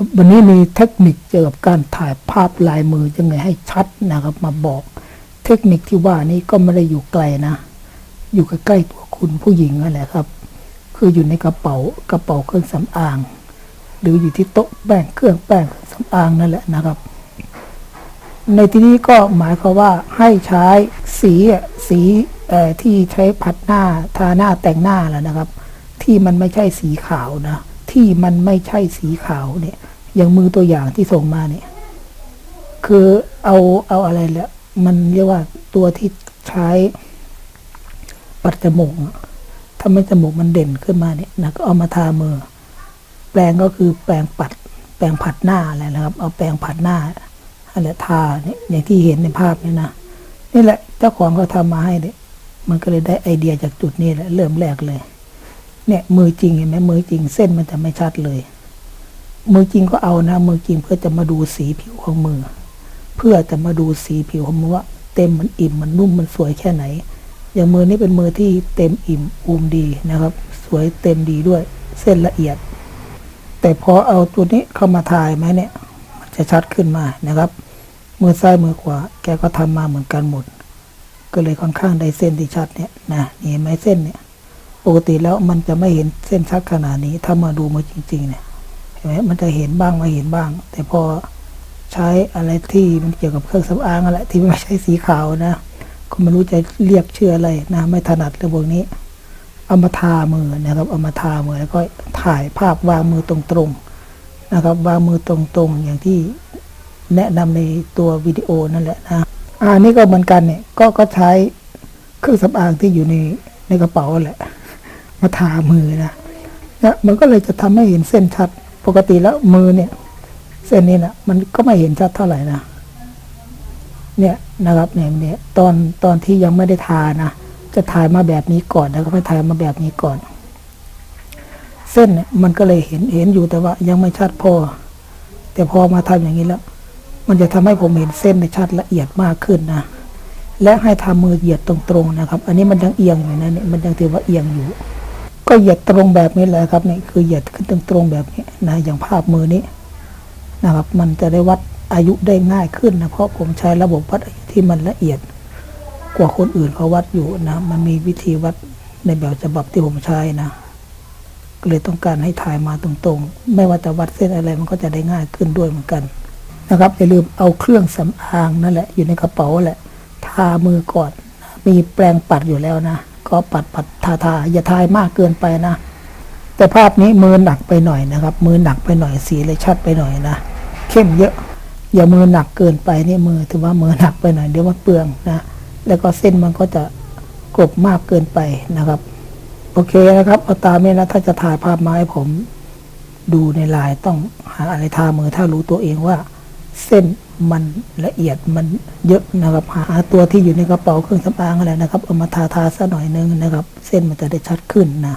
ครับวันนี้มีเทคนิคเกี่ยวกับการถ่ายภาพลายมือยังไงให้ชัดนะครับ มาบอกเทคนิคที่ว่านี้ก็ไม่ได้อยู่ไกลนะ อยู่ใกล้ๆตัวคุณผู้หญิงนั่นแหละครับ คืออยู่ในกระเป๋ากระเป๋าเครื่องสำอาง หรืออยู่ที่โต๊ะแป้งเครื่องแป้งเครื่องสำอางนั่นแหละนะครับ ในที่นี้ก็หมายความว่าให้ใช้สีสีที่ใช้ผัดหน้าทาหน้าแต่งหน้าแหละนะครับ ที่มันไม่ใช่สีขาวนะที่มันไม่ใช่สีขาวเนี่ย อย่างมือตัวอย่างที่ส่งมาเนี่ย คือเอาเอาอะไรแหละมันเรียกว่าตัวที่ใช้ปัดจมูกถ้าไม่จมูกมันเด่นขึ้นมาเนี่ยนะก็เอามาทามือ แปรงก็คือแปรงปัด แปรงผัดหน้าอะไรนะครับ เอาแปรงผัดหน้าอะไรทาเนี่ยอย่างที่เห็นในภาพนี่นะนี่แหละเจ้าของเขาทำมาให้เนี่ยมันก็เลยได้ไอเดียจากจุดนี้แหละเริ่มแรกเลย เนี่ยมือจริงเห็นไหมมือจริงเส้นมันจะไม่ชัดเลย มือจริงก็เอานะมือจริงเพื่อจะมาดูสีผิวของมือ เพื่อจะมาดูสีผิวของมือว่าเต็มมันอิ่มมันนุ่มมันสวยแค่ไหน อย่างมือนี้เป็นมือที่เต็มอิ่มอูมดีนะครับ สวยเต็มดีด้วยเส้นละเอียด แต่พอเอาตัวนี้เข้ามาถ่ายไหมเนี่ยมันจะชัดขึ้นมานะครับ มือซ้ายมือขวาแกก็ทำมาเหมือนกันหมด ก็เลยค่อนข้างได้เส้นที่ชัดเนี่ยนะนี่เห็นไหมเส้นเนี่ยปกติแล้วมันจะไม่เห็นเส้นชัดขนาดนี้ถ้ามาดูมาจริงๆเนี่ย มมันจะเห็นบ้างไม่เห็นบ้าง แต่พอใช้อะไรที่มันเกี่ยวกับเครื่องสำอางอะไรที่ไม่ใช่สีขาวนะก็ไม่รู้จะเรียกชื่ออะไรนะไม่ถนัดเรื่องพวกนี้เอามาทามือนะครับเอามาทามือแล้วก็ถ่ายภาพวางมือตรงๆนะครับ วางมือตรงๆ อย่างที่แนะนำในตัววิดีโอนั่นแหละนะอ่านี่ก็เหมือนกันเนี่ยก็ก็ใช้เครื่องสำอางที่อยู่ในในกระเป๋าแหละ มาทามือนะนะมันก็เลยจะทำให้เห็นเส้นชัด กติแล้วมือเนี่ย เส้นนี้นะมันก็ไม่เห็นชัดเท่าไหร่นะเนี่ยนะครับเนี่ยเนี่ยตอนตอนที่ยังไม่ได้ทานะจะถ่ายมาแบบนี้ก่อนแล้วก็ไปถ่ายมาแบบนี้ก่อน เส้นเนี่ยมันก็เลยเห็นเห็นอยู่แต่ว่ายังไม่ชัดพอ แต่พอมาทำอย่างนี้แล้ว มันจะทำให้ผมเห็นเส้นในชัดละเอียดมากขึ้นนะและให้ทำมือเหยียดตรงๆนะครับ อันนี้มันยังเอียงอยู่นะเนี่ยมันยังถือว่าเอียงอยู่ ก็เหยียดตรงแบบนี้แหละครับนี่คือเหยียดขึ้นตรงๆแบบนี้นะอย่างภาพมือนี้นะครับ มันจะได้วัดอายุได้ง่ายขึ้นนะเพราะผมใช้ระบบวัดอายุที่มันละเอียดกว่าคนอื่นเขาวัดอยู่นะ มันมีวิธีวัดในแบบฉบับที่ผมใช้นะก็เลยต้องการให้ถ่ายมาตรงๆ ไม่ว่าจะวัดเส้นอะไรมันก็จะได้ง่ายขึ้นด้วยเหมือนกันนะครับอย่าลืมเอาเครื่องสำอางนั่นแหละอยู่ในกระเป๋าแหละ ทามือก่อน มีแปรงปัดอยู่แล้วนะ ก็ปัดปัดทาทาอย่าทายมากเกินไปนะ แต่ภาพนี้มือหนักไปหน่อยนะครับ มือหนักไปหน่อยสีเลยชัดไปหน่อยนะ เข้มเยอะ อย่ามือหนักเกินไปนี่มือถือว่ามือหนักไปหน่อยเดี๋ยวมันเปลืองนะ แล้วก็เส้นมันก็จะกลบมากเกินไปนะครับ โอเคนะครับเอาตามนี้นะถ้าจะถ่ายภาพมาให้ผมดูในไลน์ต้องหาอะไรทามือถ้ารู้ตัวเองว่า เส้น มันละเอียดมันเยอะนะครับหาตัวที่อยู่ในกระเป๋าเครื่องสำอางอะไรนะครับเอามาทาทาซะหน่อยนึงนะครับ เส้นมันจะได้ชัดขึ้นนะ